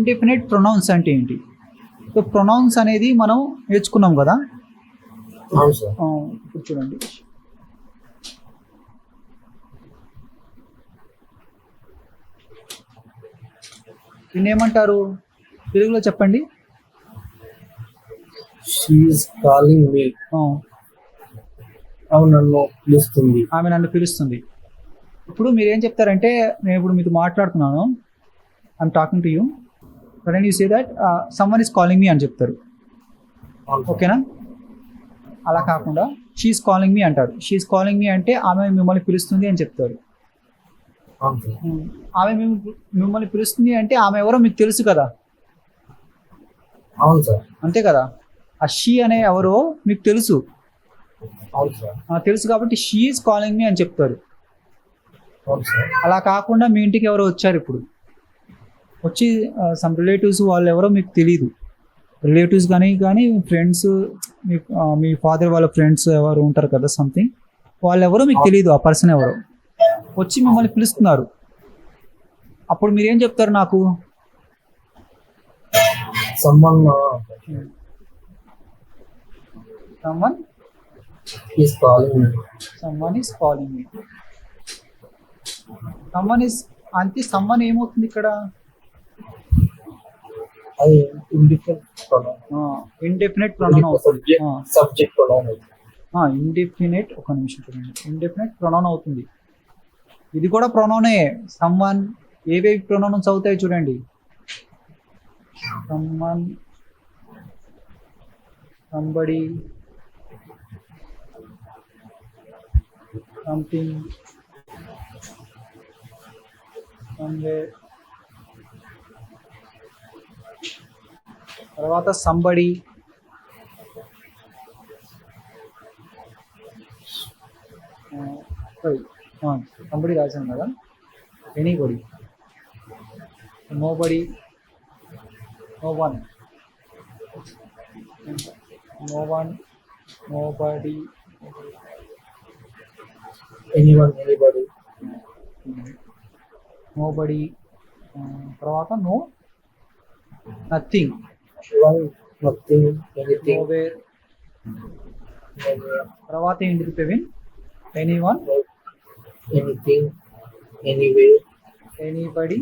Indefinite pronounce అంటే ఏంటి? So pronouns అనేది మనం నేర్చుకున్నాం కదా? ఇప్పుడు చూడండి. దీన్ని ఏమంటారు? తెలుగులో చెప్పండి. షీఈస్ కాలింగ్ మీ ఆ, ఆమె నన్ను పిలుస్తుంది. ఆమె నన్ను పిలుస్తుంది. ఇప్పుడు మీరు ఏం చెప్తారంటే నేను ఇప్పుడు మీతో మాట్లాడుతున్నాను. I'm talking to you sudden you say that someone is calling me అని చెప్తారు. ఓకేనా అలా కాకుండా షీఈస్ కాలింగ్ మీ అంటారు. షీఈస్ కాలింగ్ మీ అంటే ఆమె మిమ్మల్ని పిలుస్తుంది అని చెప్తారు. ఉమ్, ఆమె మిమ్- మిమ్మల్ని పిలుస్తుంది అంటే ఆమె ఎవరో మీకు తెలుసు కదా? అవును సార్. అంతే కదా? ఆ షీ అనే ఎవరో మీకు తెలుసు. తెలుసు కాబట్టి షీఈస్ కాలింగ్ మీ అని చెప్తారు. అలా కాకుండా మీ ఇంటికి ఎవరో వచ్చారు ఇప్పుడు. వచ్చి సమ్ రిలేటివ్స్ వాళ్ళు ఎవరో మీకు తెలియదు రిలేటివ్స్ కానీ కానీ ఫ్రెండ్స్ మీ మీ ఫాదర్ వాళ్ళ ఫ్రెండ్స్ ఎవరు ఉంటారు కదా సంథింగ్ వాళ్ళు ఎవరో మీకు తెలియదు ఆ పర్సన్ ఎవరో. వచ్చి మిమ్మల్ని పిలుస్తున్నారు. అప్పుడు మీరేం చెప్తారు నాకు? Someone someone is calling someone is calling someone అంతే సమ్మన్ ఏమవుతుంది ఇక్కడ? అది ఇండిఫరెంట్ ప్రొనౌన్ ఇండెఫినెట్ ప్రొనౌన్ అవుతుంది. సబ్జెక్ట్ ప్రొనౌన్ ఇండెఫినెట్ ఒక నిమిషం చూడండి. ఇండెఫినెట్ ప్రొనౌన్ అవుతుంది. ఇది కూడా ప్రొనౌనే సమ్మన్ ఏవేవి ప్రొనౌన్స్ అవుతాయి చూడండి. సమ్మన్ సంబడి సంథింగ్ somewhere తర్వాత సంబడి సంబడి రాశాను కదా. Anybody nobody no one no one nobody anyone anybody nobody తర్వాత no nothing one nothing anything nowhere తర్వాత ఏంటిది Praveen any one anything anyway anybody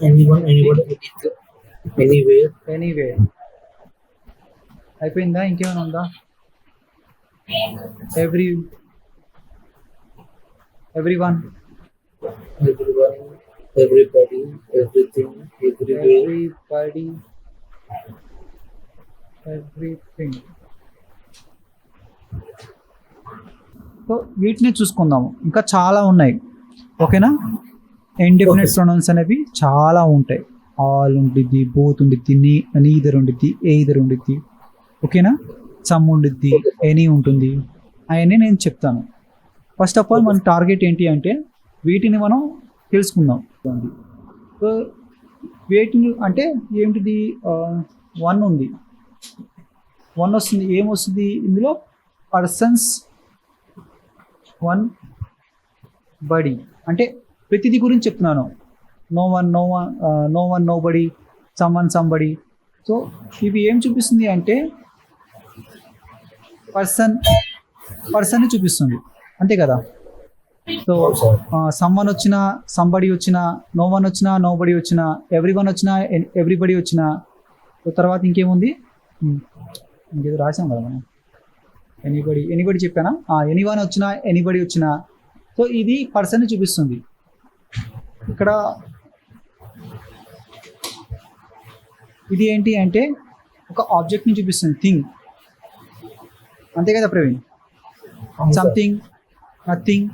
anyone anybody anyway anyway అయిపోయిందా ఇంకేమైనా ఉందా every every one everyone everybody everything everywhere. Everybody everything so వీటిని చూసుకుందాము. ఇంకా చాలా ఉన్నాయి. ఓకేనా? ఇండిఫినెట్ ప్రొనౌన్స్ అనేవి చాలా ఉంటాయి. ఆల్ ఉండిద్ది బోత్ ఉండిద్ది నీ నీదర్ ఉండిద్ది ఎయిదర్ ఉండిద్ది. ఓకేనా? సమ్ ఉండిద్ది ఎనీ ఉంటుంది. అవన్నీ నేను చెప్తాను. ఫస్ట్ ఆఫ్ ఆల్ మన టార్గెట్ ఏంటి అంటే వీటిని మనం తెలుసుకుందాం. సో వేటిని అంటే ఏమిటిది వన్ ఉంది. వన్ వస్తుంది. ఏమొస్తుంది ఇందులో పర్సన్స్ వన్ బడి అంటే ప్రతిదీ గురించి చెప్తున్నాను. No one no one no one nobody someone some so ఇవి ఏం చూపిస్తుంది అంటే పర్సన్ పర్సన్ చూపిస్తుంది. అంతే కదా? సో సమ్మన్ వచ్చినా సంబడి వచ్చినా నో వన్ వచ్చినా నో బడి వచ్చినా ఎవ్రీ వన్ వచ్చినా ఎవ్రీబడి వచ్చినా సో తర్వాత ఇంకేముంది? Hmm. ఇంకేదో రాసాం కదా మనం. ఎనీబడి ఎనీబడి చెప్పానా? ఎనీ వన్ వచ్చినా ఎనీబడి వచ్చినా. సో ఇది పర్సన్ చూపిస్తుంది. ఇక్కడ ఇది ఏంటి అంటే ఒక ఆబ్జెక్ట్ని చూపిస్తుంది థింగ్ అంతే కదా ప్రవీణ్? సంథింగ్ నథింగ్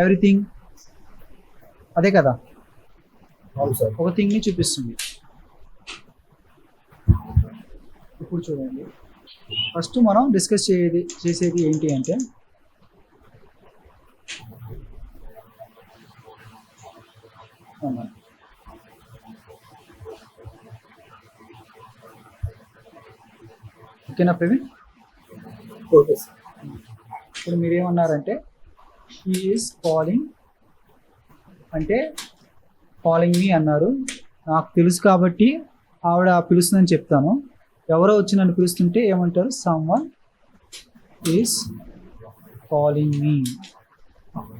ఎవ్రీథింగ్ అదే కదా? ఒక థింగ్ని చూపిస్తుంది. ఇప్పుడు చూడండి. ఫస్ట్ మనం డిస్కస్ చేసేది చేసేది ఏంటి అంటే. ఓకేనా ప్రవీణ్? Okay sir. ఇప్పుడు మీరేమన్నారంటే హీ ఈస్ కాలింగ్ అంటే కాలింగ్ మీ అన్నారు. నాకు తెలుసు కాబట్టి ఆవిడ పిలుస్తుందని చెప్తాను. ఎవరో వచ్చి నన్ను పిలుస్తుంటే ఏమంటారు? Someone is calling me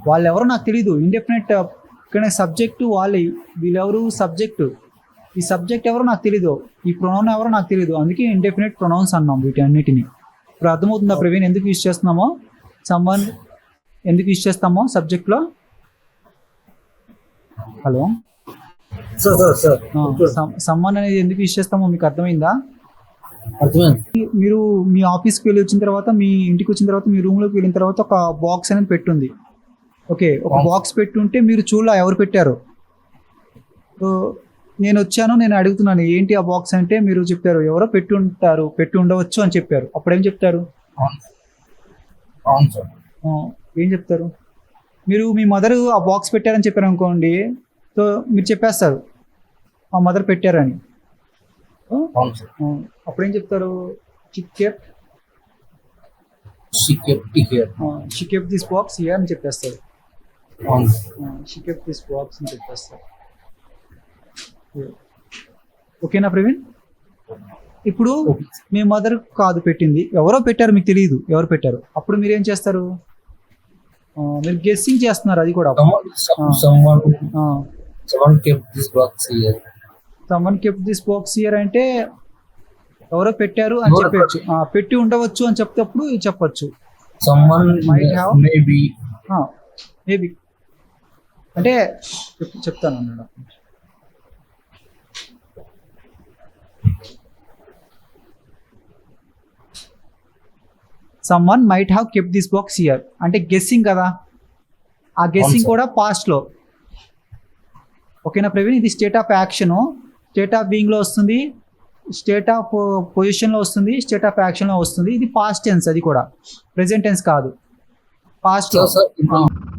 వాళ్ళు ఎవరో నాకు తెలియదు ఇండెఫినెట్ ఇక్కడ సబ్జెక్టు వాళ్ళే. వీళ్ళెవరు సబ్జెక్టు ఈ సబ్జెక్ట్ ఎవరో నాకు తెలీదు. ఈ ప్రొనౌన్ ఎవరో నాకు తెలియదు అందుకే ఇండెఫినెట్ ప్రొనౌన్స్ అన్నాం వీటి అన్నిటిని ఇప్పుడు అర్థమవుతుందా ప్రవీణ్? ఎందుకు యూజ్ చేస్తున్నామో? సమ్వన్ ఎందుకు యూజ్ చేస్తామో సబ్జెక్ట్లో hello? Sir sir sir. Someone అనేది ఎందుకు యూజ్ చేస్తామో మీకు అర్థమైందా? మీరు మీ ఆఫీస్కి వెళ్ళి వచ్చిన తర్వాత మీ ఇంటికి వచ్చిన తర్వాత మీ రూమ్లోకి వెళ్ళిన తర్వాత ఒక బాక్స్ అనేది పెట్టుంది. ఓకే ఒక. బాక్స్ పెట్టుంటే మీరు చూడలా ఎవరు పెట్టారు? సో నేను వచ్చాను నేను అడుగుతున్నాను ఏంటి ఆ బాక్స్ అంటే మీరు చెప్పారు ఎవరో పెట్టి ఉంటారు పెట్టి ఉండవచ్చు అని చెప్పారు. అప్పుడు చెప్తారు? అవును. సార్. ఏం చెప్తారు? మీరు మీ మదర్ ఆ బాక్స్ పెట్టారని చెప్పారు అనుకోండి సో మీరు చెప్పేస్తారు మా మదర్ పెట్టారని. అప్పుడు ఏం చెప్తారు? చికెప్ she kept here she kept this box here అని చెప్పేస్తారు. అవును షీ కెప్ దిస్ బాక్స్ అని చెప్పేస్తారు. ఓకేనా ప్రవీణ్? ఇప్పుడు మీ మదర్ కాదు పెట్టింది. ఎవరో పెట్టారు మీకు తెలియదు ఎవరు పెట్టారు? అప్పుడు మీరు ఏం చేస్తారు? మీరు గెస్సింగ్ చేస్తున్నారు అది కూడా. Someone kept this box here అంటే ఎవరో పెట్టారు అని చెప్పచ్చు. పెట్టి ఉండవచ్చు అని చెప్తేప్పుడు చెప్పచ్చు. మేబీ అంటే చెప్- చెప్తాను అన్నాడు someone might have kept this box here అంటే గెస్సింగ్ కదా? ఆ గెస్సింగ్. కూడా పాస్ట్లో ఓకేనా ప్రవీణ్? ఇది state of action state of బీయింగ్లో వస్తుంది. స్టేట్ ఆఫ్ పొజిషన్లో వస్తుంది. స్టేట్ ఆఫ్ యాక్షన్లో వస్తుంది. ఇది పాస్ట్ టెన్స్ అది కూడా. ప్రెసెంట్ టెన్స్ కాదు. Past sir, sir,